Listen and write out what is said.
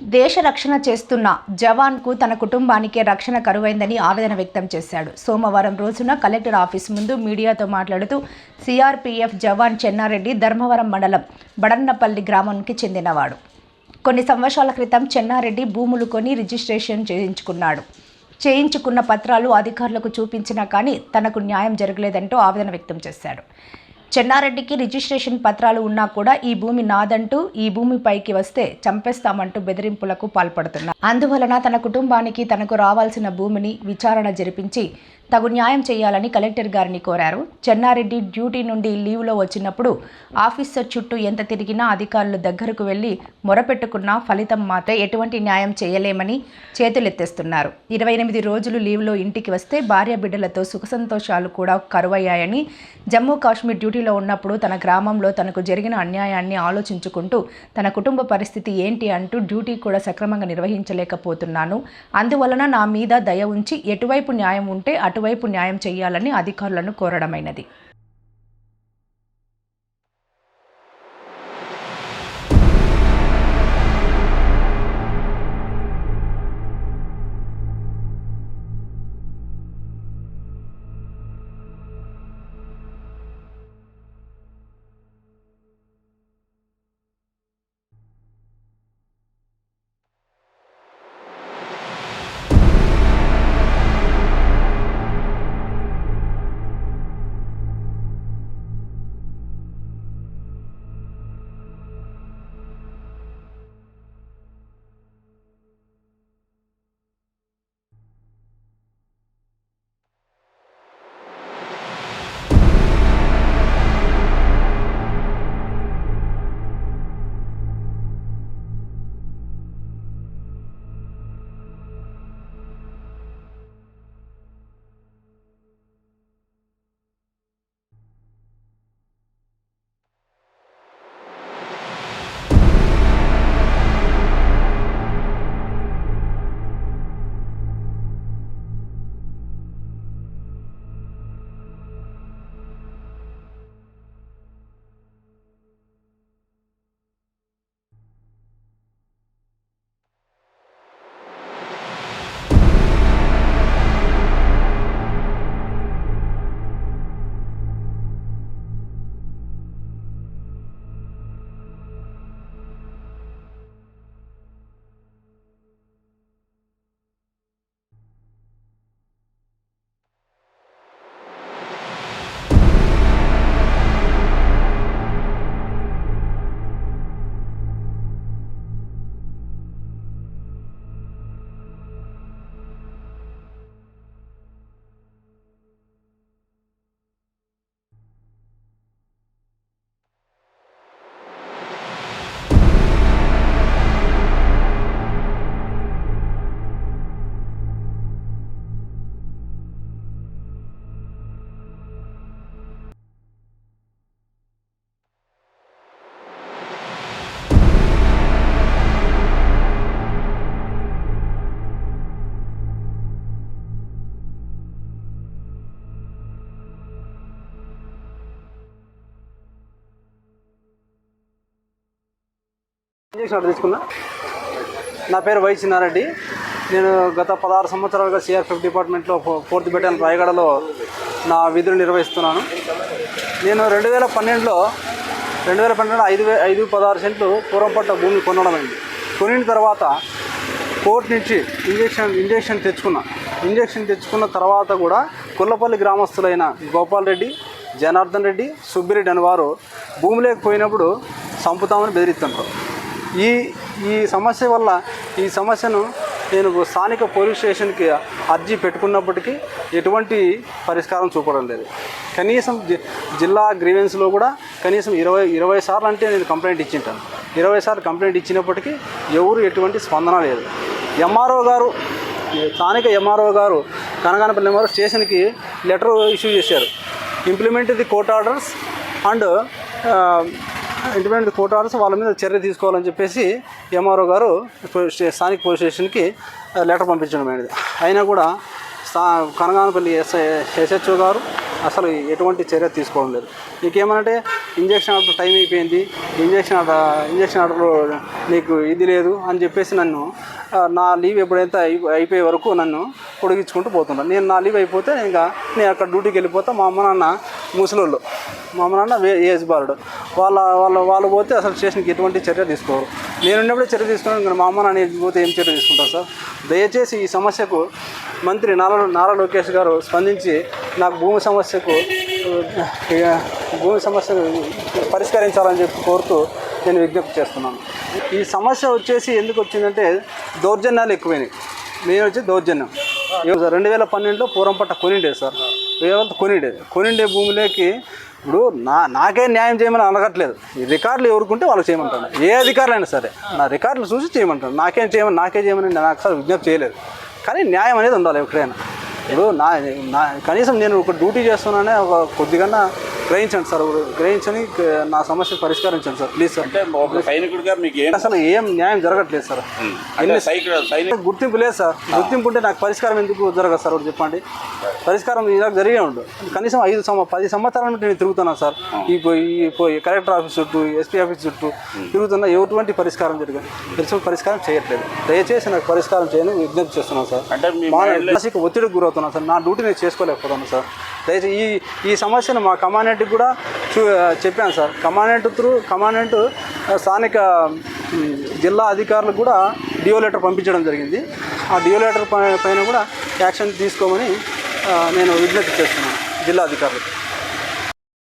దేశ రక్షణ చేస్తున్న జవాన్కు తన కుటుంబానికే రక్షణ కరువైందని ఆవేదన వ్యక్తం చేశాడు. సోమవారం రోజున కలెక్టర్ ఆఫీస్ ముందు మీడియాతో మాట్లాడుతూ సిఆర్పీఎఫ్ జవాన్ చెన్నారెడ్డి ధర్మవరం మండలం బడన్నపల్లి గ్రామానికి చెందినవాడు. కొన్ని సంవత్సరాల క్రితం చెన్నారెడ్డి భూములు కొని రిజిస్ట్రేషన్ చేయించుకున్నాడు. చేయించుకున్న పత్రాలు అధికారులకు చూపించినా కానీ తనకు న్యాయం జరగలేదంటూ ఆవేదన వ్యక్తం చేశాడు. చెన్నారెడ్డికి రిజిస్ట్రేషన్ పత్రాలు ఉన్నా కూడా ఈ భూమి నాదంటూ ఈ భూమిపైకి వస్తే చంపేస్తామంటూ బెదిరింపులకు పాల్పడుతున్నారు. అందువలన తన కుటుంబానికి తనకు రావాల్సిన భూమిని విచారణ జరిపించి తగు న్యాయం చేయాలని కలెక్టర్ గారిని కోరారు. చెన్నారెడ్డి డ్యూటీ నుండి లీవ్లో వచ్చినప్పుడు ఆఫీసర్ చుట్టూ ఎంత తిరిగినా అధికారులు దగ్గరకు వెళ్ళి మొరపెట్టుకున్నా ఫలితం మాత్రం ఎటువంటి న్యాయం చేయలేమని చేతులెత్తేస్తున్నారు. ఇరవై ఎనిమిది రోజులు లీవ్లో ఇంటికి వస్తే భార్య బిడ్డలతో సుఖసంతోషాలు కూడా కరువయ్యాయని జమ్మూ కాశ్మీర్ డ్యూటీలో ఉన్నప్పుడు తన గ్రామంలో తనకు జరిగిన అన్యాయాన్ని ఆలోచించుకుంటూ తన కుటుంబ పరిస్థితి ఏంటి అంటూ డ్యూటీ కూడా సక్రమంగా నిర్వహించలేకపోతున్నాను. అందువలన నా మీద దయ ఉంచి ఎటువైపు న్యాయం ఉంటే అటువైపు న్యాయం చేయాలని అధికారులను కోరడమైనది. ఇంజక్షన్ ఆర్డర్ తీసుకున్నా. నా పేరు వై చిన్నారెడ్డి నేను గత పదహారు సంవత్సరాలుగా సిఆర్పిఎఫ్ డిపార్ట్మెంట్లో ఫోర్త్ బెటాలియన్ రాయగడలో నా విధులు నిర్వహిస్తున్నాను. నేను రెండు వేల పన్నెండులో రెండు వేల పన్నెండు ఐదు వే ఐదు పదహారు సెంట్లు పూర్వం పట్ల భూమి కొనడం అయింది. కొనిన తర్వాత కోర్టు నుంచి ఇంజక్షన్ ఇంజక్షన్ తెచ్చుకున్నా. ఇంజక్షన్ తెచ్చుకున్న తర్వాత కూడా కుల్లపల్లి గ్రామస్తులైన గోపాల్ రెడ్డి జనార్దన్ రెడ్డి సుబ్బిరెడ్డి అని వారు భూమి లేకపోయినప్పుడు చంపుతామని బెదిరిస్తుంటారు ఈ ఈ సమస్య వల్ల ఈ సమస్యను నేను స్థానిక పోలీస్ స్టేషన్కి అర్జీ పెట్టుకున్నప్పటికీ ఎటువంటి పరిష్కారం చూపడం లేదు. కనీసం జి- జిల్లా గ్రీవెన్స్లో కూడా కనీసం ఇరవై ఇరవై సార్లు అంటే నేను కంప్లైంట్ ఇచ్చింటాను. ఇరవై సార్లు కంప్లైంట్ ఇచ్చినప్పటికీ ఎవరు ఎటువంటి స్పందన లేదు. ఎంఆర్ఓ గారు స్థానిక ఎంఆర్ఓ గారు కనగానపల్లి ఎంఆర్ఓ స్టేషన్కి లెటర్ ఇష్యూ చేశారు. Implement the court orders and independent court orders వాళ్ళ మీద చర్య తీసుకోవాలని చెప్పేసి ఎంఆర్ఓ గారు స్థానిక పోలీస్ స్టేషన్కి లెటర్ పంపించడం అనేది అయినా కూడా స్థా కనగానపల్లి ఎస్ఐ ఎస్హెచ్ఓ గారు అసలు ఎటువంటి చర్య తీసుకోవడం లేదు. నీకేమనంటే ఇంజక్షన్ ఆర్డర్ టైం అయిపోయింది ఇంజక్షన్ ఆర్డర్ ఇంజక్షన్ ఆర్డర్లో నీకు ఇది లేదు అని చెప్పేసి నన్ను నా లీవ్ ఎప్పుడైతే అయి- అయిపోయే వరకు నన్ను పొడిగించుకుంటూ పోతున్నాను నేను నా లీవ్ అయిపోతే ఇంకా నేను అక్కడ డ్యూటీకి వెళ్ళిపోతా మా అమ్మ నాన్న ముసలోళ్ళు. మా అమ్మ నాన్న వే- ఏజ్ బాలుడు. వాళ్ళ వాళ్ళ వాళ్ళు పోతే అసలు స్టేషన్కి ఎటువంటి చర్య తీసుకోరు. నేను ఉన్నప్పుడే చర్య తీసుకున్నాను మా అమ్మ నాన్న పోతే ఏం చర్య తీసుకుంటారు సార్? దయచేసి ఈ సమస్యకు మంత్రి నారా నారా లోకేష్ గారు స్పందించి నాకు భూమి సమస్యకు భూమి సమస్యను పరిష్కరించాలని చెప్పి కోరుతూ నేను విజ్ఞప్తి చేస్తున్నాను. ఈ సమస్య వచ్చేసి ఎందుకు వచ్చిందంటే దౌర్జన్యాలు ఎక్కువైనాయి. నేను వచ్చి దౌర్జన్యం. రెండు వేల పన్నెండులో పూరం పట్ట కొనిండేది సార్. వేరే కొనిండేది కొనిండే భూమిలోకి ఇప్పుడు నా నాకే న్యాయం చేయమని అనగట్లేదు. ఈ రికార్డులు ఎవరుకుంటే వాళ్ళు చేయమంటాను ఏ అధికారులైనా సరే. నా రికార్డులు చూసి చేయమంటాను నాకేం చేయమని నాకే చేయమని నేను ఒకసారి విజ్ఞప్తి చేయలేదు. కానీ న్యాయం అనేది ఉండాలి ఎక్కడైనా. ఇప్పుడు నా నా కనీసం నేను ఒక డ్యూటీ చేస్తున్నానే ఒక కొద్దిగా గ్రహించండి సార్ గ్రహించని నా సమస్య పరిష్కరించండి సార్ ప్లీజ్ సార్. అంటే ఒక సైనికుడిగా మీకు ఏం అసలు ఏం న్యాయం జరగట్లేదు సార్. సైనిక గుర్తింపు లేదు సార్. గుర్తింపు ఉంటే నాకు పరిష్కారం ఎందుకు జరగదు సార్ ఒకటి చెప్పండి. పరిష్కారం ఇలా జరిగే ఉండు. కనీసం ఐదు సంవ పది సంవత్సరాల నుండి నేను తిరుగుతున్నాను సార్. ఈ పోయి కలెక్టర్ ఆఫీస్ చుట్టూ ఎస్పీ ఆఫీస్ చుట్టూ తిరుగుతున్నా ఎటువంటి పరిష్కారం జరగదు. తెలిసిన పరిష్కారం చేయట్లేదు. దయచేసి నాకు పరిష్కారం చేయని విజ్ఞప్తి చేస్తున్నాను సార్. అంటే మీ మానసిక ఒత్తిడికి గురవుతున్నాను సార్. నా డ్యూటీ నేను చేసుకోలేకపోతున్నాను సార్. దయచేసి ఈ ఈ సమస్యను మా కమాండెంట్కి కూడా చూ చెప్పాను సార్. కమాండెంట్ త్రూ కమాండెంట్ స్థానిక జిల్లా అధికారులకు కూడా డియో లెటర్ పంపించడం జరిగింది. ఆ డియో లెటర్ పైన కూడా యాక్షన్ తీసుకోమని నేను విజ్ఞప్తి చేస్తున్నాను జిల్లా అధికారులకు.